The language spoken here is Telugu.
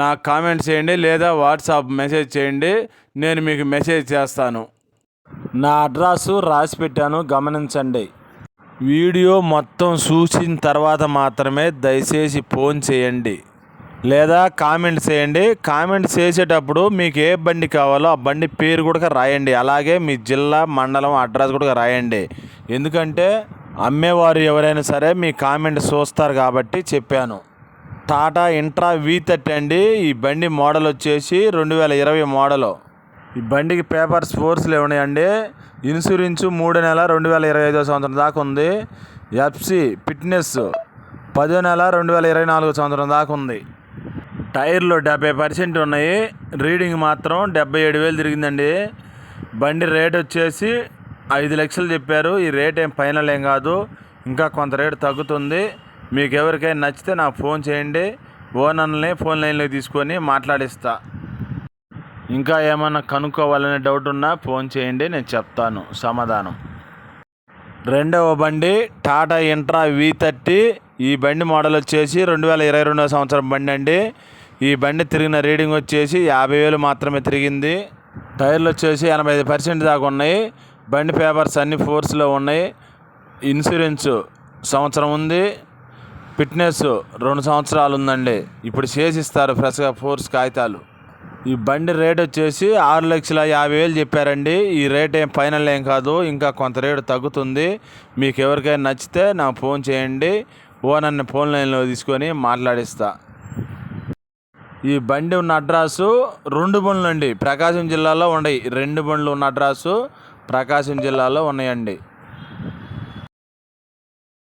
నాకు కామెంట్ చేయండి లేదా వాట్సాప్ మెసేజ్ చేయండి. నేను మీకు మెసేజ్ చేస్తాను. నా అడ్రస్ రాసి పెట్టాను గమనించండి. వీడియో మొత్తం చూసిన తర్వాత మాత్రమే దయచేసి ఫోన్ చేయండి. లేదా కామెంట్ చేయండి. కామెంట్ చేసేటప్పుడు మీకు ఏ బండి కావాలో ఆ బండి పేరు కూడా రాయండి. అలాగే మీ జిల్లా మండలం అడ్రస్ కూడా రాయండి. ఎందుకంటే అమ్మేవారు ఎవరైనా సరే మీ కామెంట్ చూస్తారు కాబట్టి చెప్పాను. టాటా ఇంట్రా వి థర్టీ అండి. ఈ బండి మోడల్ వచ్చేసి రెండు వేల ఇరవై మోడలు. ఈ బండికి పేపర్స్ ఫోర్స్లు ఉన్నాయండి. ఇన్సూరెన్స్ మూడు నెల రెండు వేల ఇరవై ఐదో సంవత్సరం దాకా ఉంది. ఎఫ్సి ఫిట్నెస్ పదో నెల రెండు వేల ఇరవై నాలుగో సంవత్సరం దాకా ఉంది. టైర్లు డెబ్బై పర్సెంట్ ఉన్నాయి. రీడింగ్ మాత్రం డెబ్బై ఏడు వేలు తిరిగిందండి. బండి రేట్ వచ్చేసి ఐదు లక్షలు చెప్పారు. ఈ రేట్ ఏం ఫైనల్ ఏం కాదు. ఇంకా కొంత రేటు తగ్గుతుంది. మీకు ఎవరికైనా నచ్చితే నాకు ఫోన్ చేయండి. ఓనర్ని ఫోన్ లైన్లో తీసుకొని మాట్లాడిస్తా. ఇంకా ఏమన్నా కనుక్కోవాలనే డౌట్ ఉన్నా ఫోన్ చేయండి నేను చెప్తాను. సమాధానం. రెండవ బండి టాటా ఇంట్రా వి థర్టీ ఈ బండి మోడల్ వచ్చేసి రెండు వేల ఇరవై రెండవ సంవత్సరం బండి అండి. ఈ బండి తిరిగిన రీడింగ్ వచ్చేసి యాభై వేలు మాత్రమే తిరిగింది. టైర్లు వచ్చేసి ఎనభై ఐదు పర్సెంట్ దాకా ఉన్నాయి. బండి పేపర్స్ అన్ని ఫోర్స్లో ఉన్నాయి. ఇన్సూరెన్స్ సంవత్సరం ఉంది. ఫిట్నెస్ రెండు సంవత్సరాలు ఉందండి. ఇప్పుడు చేసిస్తారు ఫ్రెష్గా ఫోర్స్ కాగితాలు. ఈ బండి రేట్ వచ్చేసి ఆరు లక్షల యాభై వేలు చెప్పారండి. ఈ రేట్ ఏం ఫైనల్ ఏం కాదు ఇంకా కొంత రేటు తగ్గుతుంది. మీకు ఎవరికైనా నచ్చితే నాకు ఫోన్ చేయండి. ఓనర్ని ఫోన్ లైన్లో తీసుకొని మాట్లాడిస్తా. ఈ బండి ఉన్న అడ్రస్సు రెండు బండ్లు అండి ప్రకాశం జిల్లాలో ఉన్నాయి రెండు బండ్లు ఉన్న అడ్రస్సు ప్రకాశం జిల్లాలో ఉన్నాయండి.